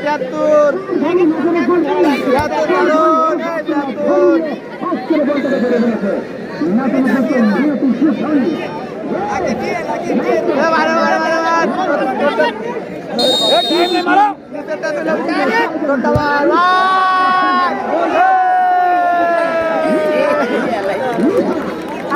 তিয়াত্তর। তিয়াত্তর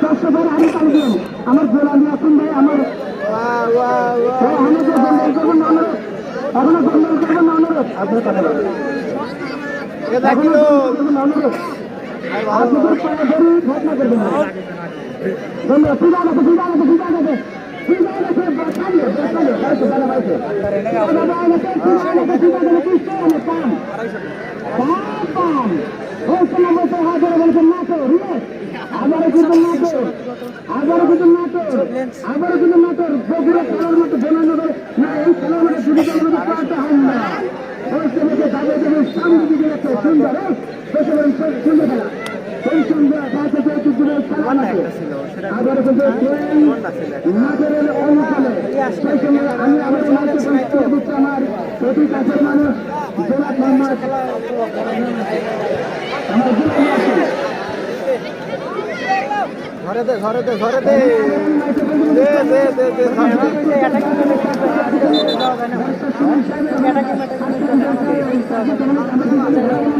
মতো এ বাবা রে আমার নিয়ে আসুন ভাই আমার হ্যাঁ, তো গন্ডগোল অনুরোধ এখনও গন্ডগোল করব অনুরোধ আপনার কথা অনুরোধ আপনাদের পায়ে করবেন নাটো আবারও কিন্তু নাটো আবারও কিন্তু নাটোর বগুড়া খেলার মতো জনগণের না এই খেলার মতো হয় না। ওই ছেলেকে দাবি দেবে সামনে দিকে সুন্দর সুন্দর খেলা। এই পাঁচ আছে। আবারও কিন্তু নাটোরের অনুকূলে সেই সময় আমি আমার বলতে আমার অতি কাছের মানুষ। ঘরে দে ঘরে দে ঘরে দে দে দে দে দে ঘরে দে।